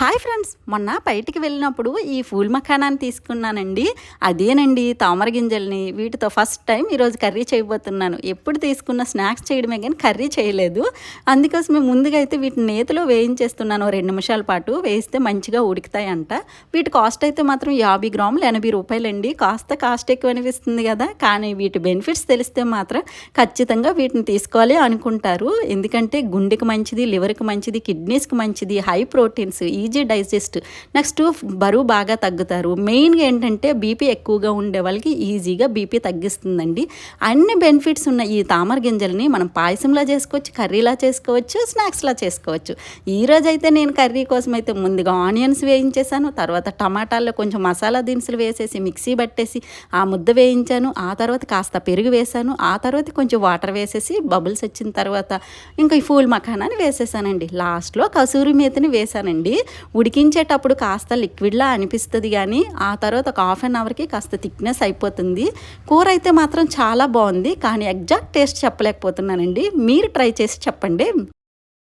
Hi friends మొన్న బయటికి వెళ్ళినప్పుడు ఈ ఫూల్ మఖానాన్ని తీసుకున్నానండి. అదేనండి తామర గింజల్ని వీటితో ఫస్ట్ టైం ఈరోజు కర్రీ చేయబోతున్నాను. ఎప్పుడు తీసుకున్న స్నాక్స్ చేయడమే కానీ కర్రీ చేయలేదు. అందుకోసమే ముందుగా అయితే వీటిని నేతిలో వేయించేస్తున్నాను. రెండు నిమిషాల పాటు వేయిస్తే మంచిగా ఉడుకుతాయంట. వీటి కాస్ట్ అయితే మాత్రం యాభై గ్రాములు ఎనభై రూపాయలండి. కాస్త కాస్ట్ ఎక్కువ అనిపిస్తుంది కదా. కానీ వీటి బెనిఫిట్స్ తెలిస్తే మాత్రం ఖచ్చితంగా వీటిని తీసుకోవాలి అనుకుంటారు. ఎందుకంటే గుండెకి మంచిది లివర్కి మంచిది కిడ్నీస్కి మంచిది హై ప్రోటీన్స్ ఈ ఈజీ డైజెస్ట్. నెక్స్ట్ బరువు బాగా తగ్గుతారు. మెయిన్గా ఏంటంటే బీపీ ఎక్కువగా ఉండే వాళ్ళకి ఈజీగా బీపీ తగ్గిస్తుందండి. అన్ని బెనిఫిట్స్ ఉన్న ఈ తామర గింజల్ని మనం పాయసంలా చేసుకోవచ్చు కర్రీలా చేసుకోవచ్చు స్నాక్స్లా చేసుకోవచ్చు. ఈ అయితే నేను కర్రీ కోసం అయితే ముందుగా ఆనియన్స్ వేయించేసాను తర్వాత టమాటాల్లో కొంచెం మసాలా దినుసులు వేసేసి మిక్సీ పట్టేసి ఆ ముద్ద వేయించాను ఆ తర్వాత కాస్త పెరుగు వేసాను ఆ తర్వాత కొంచెం వాటర్ వేసేసి బబుల్స్ వచ్చిన తర్వాత ఇంకా ఈ ఫూల్ మఖానాన్ని వేసేసానండి. లాస్ట్లో కసూరి మేతని వేసానండి ఉడికించేటప్పుడు కాస్త లిక్విడ్లా అనిపిస్తుంది కానీ ఆ తర్వాత ఒక హాఫ్ అన్ అవర్కి కాస్త థిక్నెస్ అయిపోతుంది. కూర అయితే మాత్రం చాలా బాగుంది కానీ ఎగ్జాక్ట్ టేస్ట్ చెప్పలేకపోతున్నానండి. మీరు ట్రై చేసి చెప్పండి.